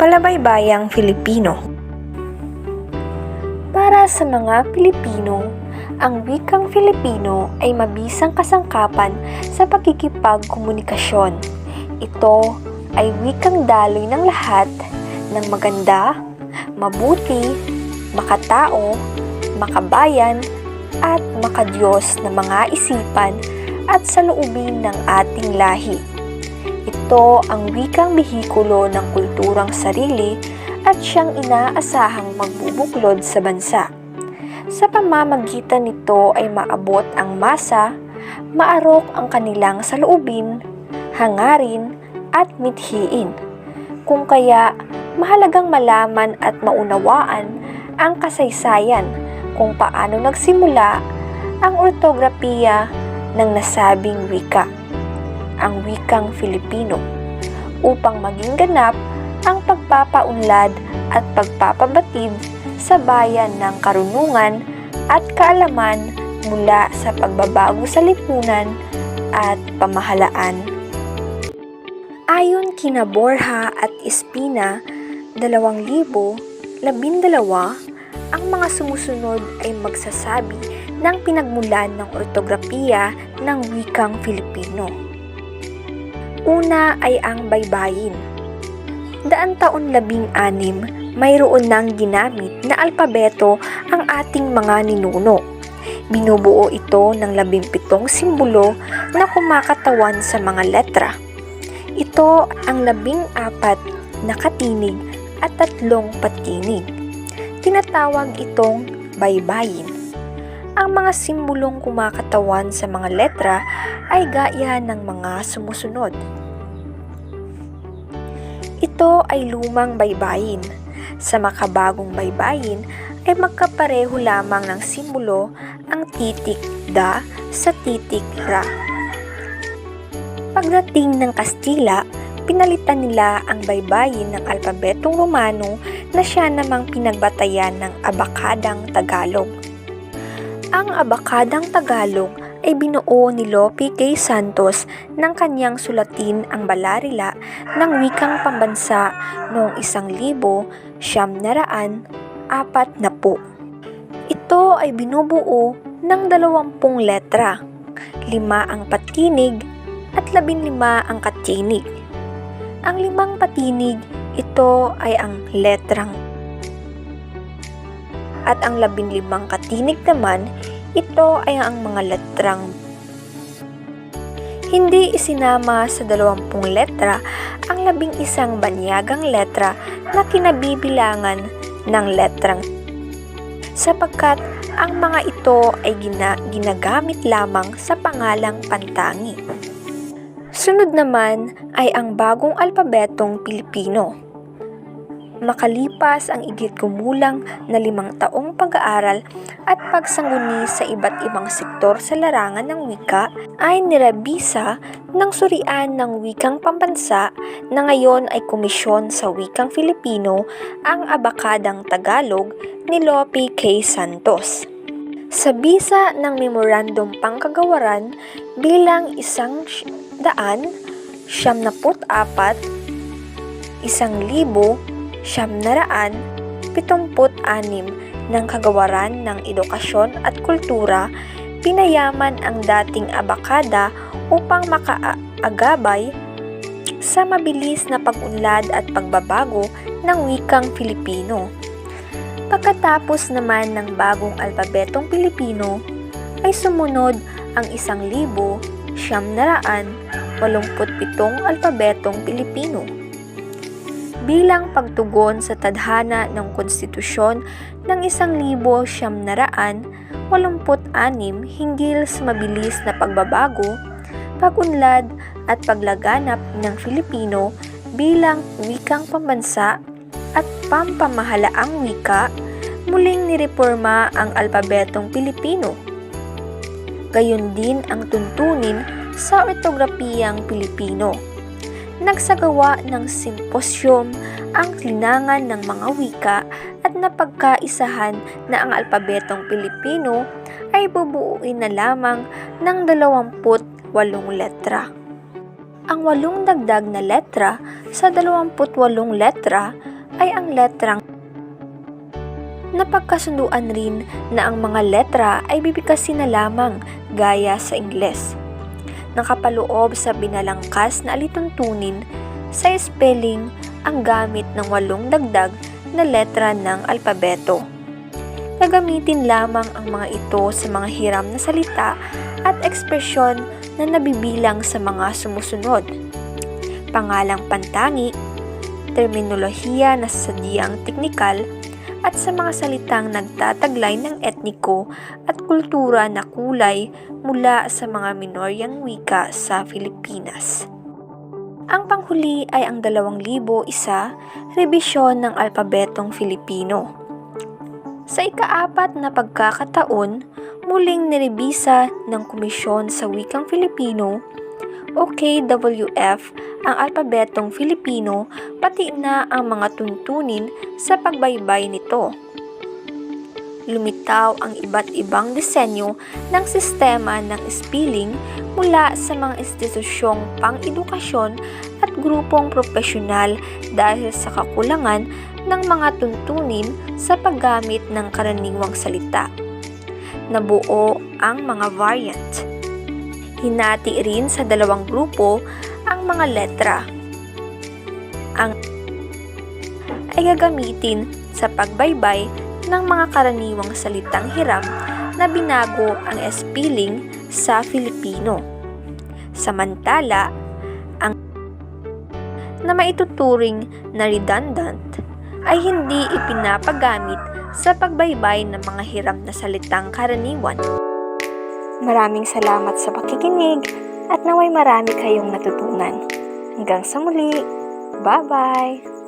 Palabaybayang Filipino Para sa mga Pilipino, ang wikang Filipino ay mabisang kasangkapan sa pagkikipagkomunikasyon. Ito ay wikang daloy ng lahat ng maganda, mabuti, makatao, makabayan, at makadiyos na mga isipan at saloobin ng ating lahi. Ito ang wikang behikulo ng kulturang sarili at siyang inaasahang magbubuklod sa bansa. Sa pamamagitan nito ay maabot ang masa, maarok ang kanilang saloobin, hangarin, at mithiin. Kung kaya, mahalagang malaman at maunawaan ang kasaysayan kung paano nagsimula ang ortografiya ng nasabing wika, ang wikang Filipino, upang maging ganap ang pagpapaunlad at pagpapabatid sa bayan ng karunungan at kaalaman mula sa pagbabago sa lipunan at pamahalaan. Ayon kina Borja at Espina, 2012, ang mga sumusunod ay magsasabi ng pinagmulan ng ortografiya ng wikang Filipino. Una ay ang baybayin. Daan taon labing anim, mayroon nang ginamit na alpabeto ang ating mga ninuno. Binubuo ito ng labimpitong simbolo na kumakatawan sa mga letra. Ito ang labing apat na katinig at tatlong patinig. Tinatawag itong baybayin. Ang mga simbolong kumakatawan sa mga letra ay gaya ng mga sumusunod. Ito ay lumang baybayin. Sa makabagong baybayin ay magkapareho lamang ng simbolo ang titik da sa titik ra. Pagdating ng Kastila, pinalitan nila ang baybayin ng alpabetong Romano na siya namang pinagbatayan ng Abakadang Tagalog. Ang Abakadang Tagalog ay binuo ni Lope K. Santos ng kanyang sulatin ang balarila ng wikang pambansa noong isang libo siyam naraan apat na po. Ito ay binubuo ng dalawampung letra, lima ang patinig at labinlima ang katinig. Ang limang patinig, ito ay ang letrang at ang labinlimang katinig naman, ito ay ang mga letrang hindi isinama sa dalawampung letra ang labing isang banyagang letra na kinabibilangan ng letrang sapagkat ang mga ito ay gina, ginagamit lamang sa pangalang pantangi. Sunod naman ay ang bagong alpabetong Pilipino. Makalipas ang igit kumulang na limang taong pag-aaral at pagsangguni sa iba't ibang sektor sa larangan ng wika, ay nirabisa ng surian ng wikang pambansa na ngayon ay komisyon sa wikang Filipino ang Abakadang Tagalog ni Lope K. Santos. Sa bisa ng Memorandum Pangkagawaran bilang isang daan, siyam na put apat, isang libo, siyam na raan, pitumput anim ng kagawaran ng edukasyon at kultura, pinayaman ang dating abakada upang makaagabay sa mabilis na pag-unlad at pagbabago ng wikang Filipino. Pagkatapos naman ng bagong alpabetong Pilipino, ay sumunod ang isang libo, siyam na raan, walumput pitong alpabetong Pilipino bilang pagtugon sa tadhana ng konstitusyon ng isang libo siyam na raan, walumput anim hinggil sa mabilis na pagbabago, pagunlad at paglaganap ng Filipino bilang wikang pambansa at pampamahalaang wika, muling nireforma ang alpabetong Pilipino. Gayon din ang tuntunin sa ortografiyang Pilipino nagsagawa ng simposyum ang linangan ng mga wika at napagkaisahan na ang alpabetong Pilipino ay bubuuin na lamang ng 28 letra. Ang walong dagdag na letra sa 28 letra ay ang letrang Napagkasunduan rin na ang mga letra ay bibigkasin na lamang gaya sa Ingles. Nakapaloob sa binalangkas na alituntunin sa spelling ang gamit ng walong dagdag na letra ng alpabeto. Gagamitin lamang ang mga ito sa mga hiram na salita at ekspresyon na nabibilang sa mga sumusunod. Pangalang pantangi, terminolohiya na sadyang teknikal, at sa mga salitang nagtataglay ng etniko at kultura na kulay mula sa mga minoryang wika sa Pilipinas. Ang panghuli ay ang 2001 rebisyon ng alpabetong Filipino. Sa ikaapat na pagkakataon, muling nirebisa ng Komisyon sa Wikang Filipino o KWF ang alpabetong Filipino pati na ang mga tuntunin sa pagbaybay nito. Lumitaw ang iba't ibang disenyo ng sistema ng spelling mula sa mga institusyong pang-edukasyon at grupong profesional dahil sa kakulangan ng mga tuntunin sa paggamit ng karaniwang salita. Nabuo ang mga variant. Hinati rin sa dalawang grupo ang mga letra. Ang ay gagamitin sa pagbaybay ng mga karaniwang salitang hiram na binago ang spelling sa Filipino. Samantala, ang na maituturing na redundant ay hindi ipinapagamit sa pagbaybay ng mga hiram na salitang karaniwan. Maraming salamat sa pakikinig at naway marami kayong natutunan. Hanggang sa muli, bye-bye!